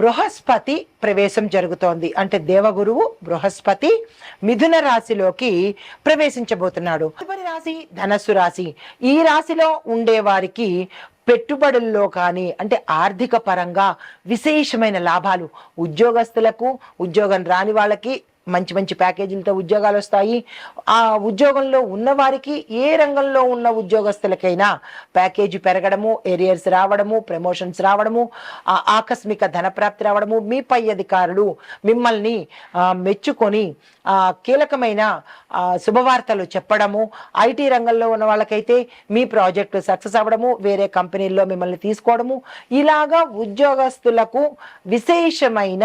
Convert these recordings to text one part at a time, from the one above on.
బృహస్పతి ప్రవేశం జరుగుతోంది. అంటే దేవగురువు బృహస్పతి మిథున రాశిలోకి ప్రవేశించబోతున్నాడు. తదుపరి రాశి ధనస్సు రాశి. ఈ రాశిలో ఉండే వారికి పెట్టుబడుల్లో కానీ అంటే ఆర్థిక పరంగా విశేషమైన లాభాలు ఉద్యోగస్తులకు ఉద్యోగం రాని వాళ్ళకి మంచి మంచి ప్యాకేజీలతో ఉద్యోగాలు వస్తాయి. ఆ ఉద్యోగంలో ఉన్నవారికి ఏ రంగంలో ఉన్న ఉద్యోగస్తులకైనా ప్యాకేజీ పెరగడము ఏరియర్స్ రావడము ప్రమోషన్స్ రావడము ఆకస్మిక ధనప్రాప్తి రావడము మీ పై అధికారులు మిమ్మల్ని మెచ్చుకొని కీలకమైన శుభవార్తలు చెప్పడము ఐటీ రంగంలో ఉన్న వాళ్ళకైతే మీ ప్రాజెక్టు సక్సెస్ అవ్వడము వేరే కంపెనీల్లో మిమ్మల్ని తీసుకోవడము ఇలాగా ఉద్యోగస్తులకు విశేషమైన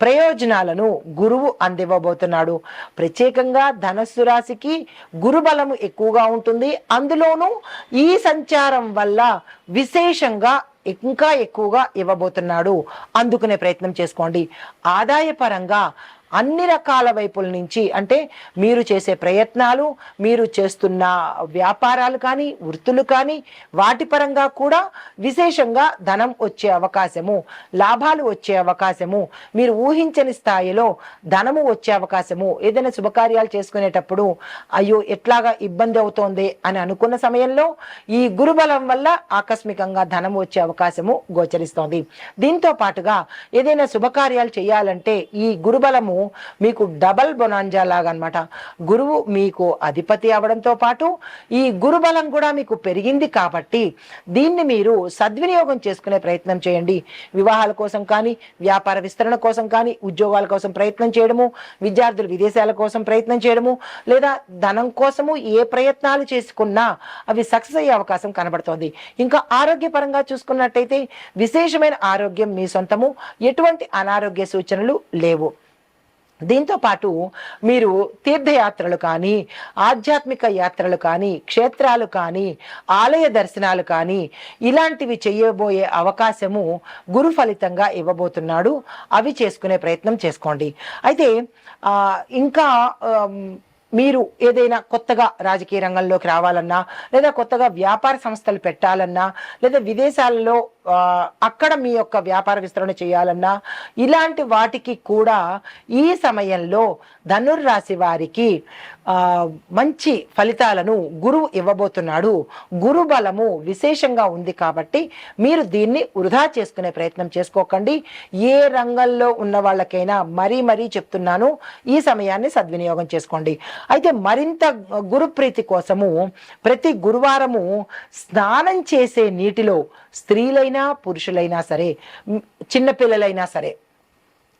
ప్రయోజనాలను గురువు అందివ్వబోతున్నాడు. ప్రత్యేకంగా ధనస్సు రాశికి గురుబలము ఎక్కువగా ఉంటుంది. అందులోనూ ఈ సంచారం వల్ల విశేషంగా ఇంకా ఎక్కువగా ఇవ్వబోతున్నాడు. అందుకునే ప్రయత్నం చేసుకోండి. ఆదాయపరంగా అన్ని రకాల వైపుల నుంచి అంటే మీరు చేసే ప్రయత్నాలు మీరు చేస్తున్న వ్యాపారాలు కానీ వృత్తులు కానీ వాటి పరంగా కూడా విశేషంగా ధనం వచ్చే అవకాశము లాభాలు వచ్చే అవకాశము మీరు ఊహించని స్థాయిలో ధనము వచ్చే అవకాశము ఏదైనా శుభకార్యాలు చేసుకునేటప్పుడు అయ్యో ఎట్లాగా ఇబ్బంది అవుతోంది అని అనుకున్న సమయంలో ఈ గురుబలం వల్ల ఆకస్మికంగా ధనం వచ్చే అవకాశము గోచరిస్తోంది. దీంతో పాటుగా ఏదైనా శుభకార్యాలు చేయాలంటే ఈ గురుబలము మీకు డబల్ బొనాంజా లాగా అనమాట గురువు మీకు అధిపతి అవడంతో పాటు ఈ గురుబలం కూడా మీకు పెరిగింది కాబట్టి దీన్ని మీరు సద్వినియోగం చేసుకునే ప్రయత్నం చేయండి. వివాహాల కోసం కానీ వ్యాపార విస్తరణ కోసం కానీ ఉద్యోగాల కోసం ప్రయత్నం చేయడము విద్యార్థులు విదేశాల కోసం ప్రయత్నం చేయడము లేదా ధనం కోసము ఏ ప్రయత్నాలు చేసుకున్నా అవి సక్సెస్ అయ్యే అవకాశం కనబడుతోంది. ఇంకా ఆరోగ్యపరంగా చూసుకున్నట్టయితే విశేషమైన ఆరోగ్యం మీ సొంతము ఎటువంటి అనారోగ్య సూచనలు లేవు. దీంతో పాటు మీరు తీర్థయాత్రలు కానీ ఆధ్యాత్మిక యాత్రలు కానీ క్షేత్రాలు కానీ ఆలయ దర్శనాలు కానీ ఇలాంటివి చేయబోయే అవకాశము గురు ఫలితంగా ఇవ్వబోతున్నాడు. అవి చేసుకునే ప్రయత్నం చేసుకోండి. అయితే ఇంకా మీరు ఏదైనా కొత్తగా రాజకీయ రంగంలోకి రావాలన్నా లేదా కొత్తగా వ్యాపార సంస్థలు పెట్టాలన్నా లేదా విదేశాల్లో అక్కడ మీ యొక్క వ్యాపార విస్తరణ చేయాలన్నా ఇలాంటి వాటికి కూడా ఈ సమయంలో ధనుర్రాశి వారికి మంచి ఫలితాలను గురువు ఇవ్వబోతున్నాడు. గురు బలము విశేషంగా ఉంది కాబట్టి మీరు దీన్ని వృధా చేసుకునే ప్రయత్నం చేసుకోకండి. ఏ రంగంలో ఉన్న వాళ్ళకైనా మరీ మరీ చెప్తున్నాను ఈ సమయాన్ని సద్వినియోగం చేసుకోండి. అయితే మరింత గురుప్రీతి కోసము ప్రతి గురువారము స్నానం చేసే నీటిలో స్త్రీలైన పురుషులైనా సరే చిన్నపిల్లలైనా సరే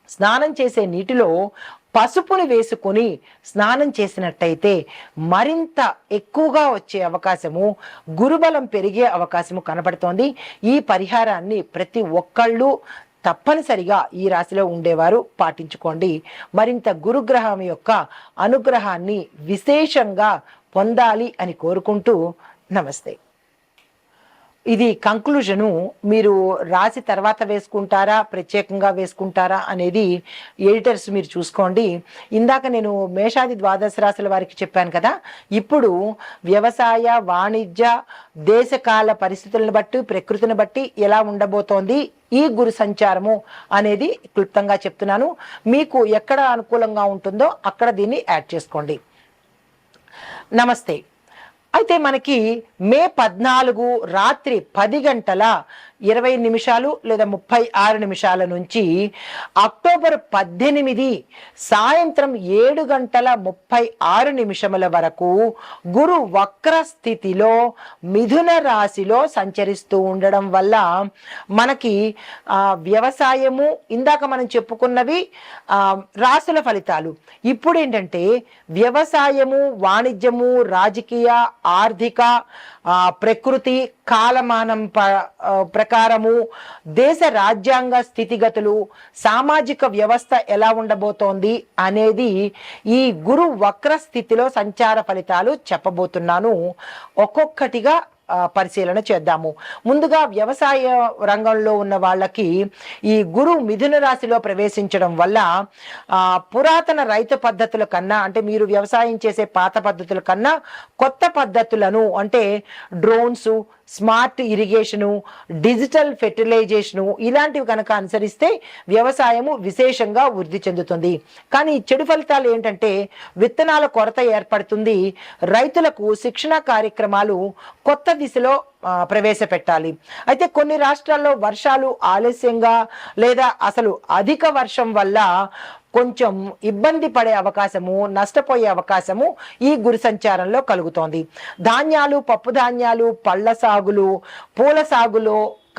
స్నానం చేసే నీటిలో పసుపుని వేసుకొని స్నానం చేసినట్టయితే మరింత ఎక్కువగా వచ్చే అవకాశము గురుబలం పెరిగే అవకాశము కనబడుతోంది ఈ పరిహారాన్ని ప్రతి ఒక్కళ్ళు తప్పనిసరిగా ఈ రాశిలో ఉండేవారు పాటించుకోండి. మరింత గురుగ్రహం యొక్క అనుగ్రహాన్ని విశేషంగా పొందాలి అని కోరుకుంటూ నమస్తే. ఇది కంక్లూజను మీరు రాసి తర్వాత వేసుకుంటారా ప్రత్యేకంగా వేసుకుంటారా అనేది ఎడిటర్స్ మీరు చూసుకోండి. ఇందాక నేను మేషాది ద్వాదశ రాశుల వారికి చెప్పాను కదా ఇప్పుడు వ్యవసాయ వాణిజ్య దేశకాల పరిస్థితులను బట్టి ప్రకృతిని బట్టి ఎలా ఉండబోతోంది ఈ గురు సంచారము అనేది క్లుప్తంగా చెప్తున్నాను. మీకు ఎక్కడ అనుకూలంగా ఉంటుందో అక్కడ దీన్ని యాడ్ చేసుకోండి. నమస్తే. అయితే మనకి మే పద్నాలుగు రాత్రి పది గంటల ఇరవై నిమిషాలు లేదా ముప్పై ఆరు నిమిషాల నుంచి అక్టోబర్ పద్దెనిమిది సాయంత్రం ఏడు గంటల ముప్పై ఆరు నిమిషముల వరకు గురు వక్ర స్థితిలో మిథున రాశిలో సంచరిస్తూ ఉండడం వల్ల మనకి వ్యవసాయము ఇందాక మనం చెప్పుకున్నవి రాశుల రాసుల ఫలితాలు. ఇప్పుడు ఏంటంటే వ్యవసాయము వాణిజ్యము రాజకీయ ఆర్థిక ప్రకృతి కాలమానం ప ప్రకారము దేశ రాజ్యాంగ స్థితిగతులు సామాజిక వ్యవస్థ ఎలా ఉండబోతోంది అనేది ఈ గురు వక్ర స్థితిలో సంచార ఫలితాలు చెప్పబోతున్నాను. ఒక్కొక్కటిగా పరిశీలన చేద్దాము. ముందుగా వ్యవసాయ రంగంలో ఉన్న వాళ్ళకి ఈ గురు మిథున రాశిలో ప్రవేశించడం వల్ల పురాతన రైతు పద్ధతుల కన్నా అంటే మీరు వ్యవసాయం చేసే పాత పద్ధతుల కన్నా కొత్త పద్ధతులను అంటే drones smart irrigation digital fertilisation ఇలాంటివి కనుక అనుసరిస్తే వ్యవసాయము విశేషంగా వృద్ధి చెందుతుంది. కానీ చెడు ఫలితాలు ఏంటంటే విత్తనాల కొరత ఏర్పడుతుంది. రైతులకు శిక్షణ కార్యక్రమాలు కొత్త దిశలో ప్రవేశపెట్టాలి. అయితే కొన్ని రాష్ట్రాల్లో వర్షాలు ఆలస్యంగా లేదా అసలు అధిక వర్షం వల్ల కొంచెం ఇబ్బంది పడే అవకాశము నష్టపోయే అవకాశము ఈ గురి సంచారంలో కలుగుతోంది. ధాన్యాలు పప్పు ధాన్యాలు పళ్ళ సాగులు పూల సాగులో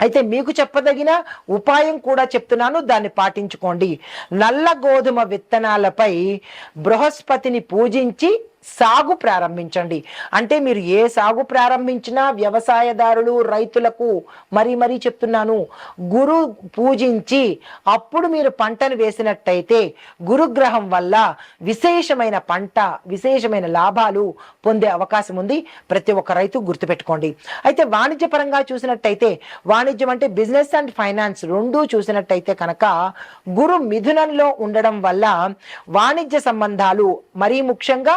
అయితే మీకు చెప్పదగిన ఉపాయం కూడా చెప్తున్నాను దాన్ని పాటించుకోండి. నల్ల గోధుమ విత్తనాలపై బృహస్పతిని పూజించి సాగు ప్రారంభించండి. అంటే మీరు ఏ సాగు ప్రారంభించినా వ్యవసాయదారులు రైతులకు మరీ మరీ చెప్తున్నాను గురు పూజించి అప్పుడు మీరు పంటను వేసినట్టయితే గురుగ్రహం వల్ల విశేషమైన పంట విశేషమైన లాభాలు పొందే అవకాశం ఉంది. ప్రతి ఒక్క రైతు గుర్తుపెట్టుకోండి. అయితే వాణిజ్యపరంగా చూసినట్టయితే వాణిజ్యం అంటే బిజినెస్ అండ్ ఫైనాన్స్ రెండూ చూసినట్టయితే కనుక గురు మిథునంలో ఉండడం వల్ల వాణిజ్య సంబంధాలు మరీ ముఖ్యంగా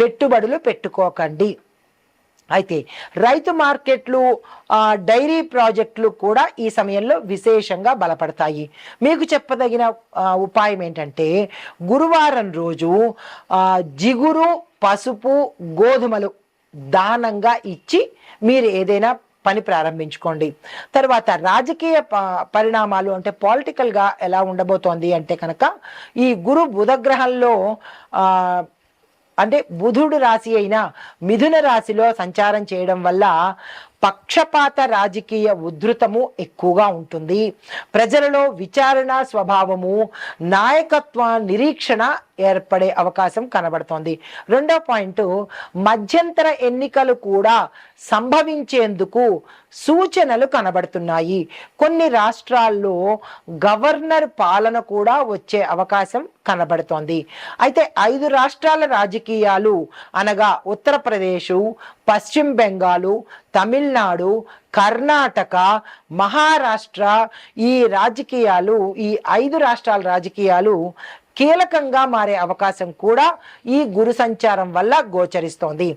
పెట్టుబడులు పెట్టుకోకండి. అయితే రైతు మార్కెట్లు డైరీ ప్రాజెక్టులు కూడా ఈ సమయంలో విశేషంగా బలపడతాయి. మీకు చెప్పదగిన ఉపాయం ఏంటంటే గురువారం రోజు జిగురు పసుపు గోధుమలు దానంగా ఇచ్చి మీరు ఏదైనా పని ప్రారంభించుకోండి. తర్వాత రాజకీయ ప- పరిణామాలు అంటే పాలిటికల్గా ఎలా ఉండబోతోంది అంటే కనుక ఈ గురు బుధగ్రహంలో అంటే బుధుడు రాశి అయిన మిథున రాశిలో సంచారం చేయడం వల్ల పక్షపాత రాజకీయ ఉధృతము ఎక్కువగా ఉంటుంది. ప్రజలలో విచారణ స్వభావము నాయకత్వ నిరీక్షణ ఏర్పడే అవకాశం కనబడుతోంది. రెండో పాయింట్ మధ్యంతర ఎన్నికలు కూడా సంభవించేందుకు సూచనలు కనబడుతున్నాయి. కొన్ని రాష్ట్రాల్లో గవర్నర్ పాలన కూడా వచ్చే అవకాశం కనబడుతోంది. అయితే ఐదు రాష్ట్రాల రాజకీయాలు అనగా ఉత్తరప్రదేశ్ పశ్చిమ బెంగాలు తమిళనాడు కర్ణాటక మహారాష్ట్ర ఈ రాజకీయాలు ఈ ఐదు రాష్ట్రాల రాజకీయాలు కీలకంగా మారే అవకాశం కూడా ఈ గురు సంచారం వల్ల గోచరిస్తోంది.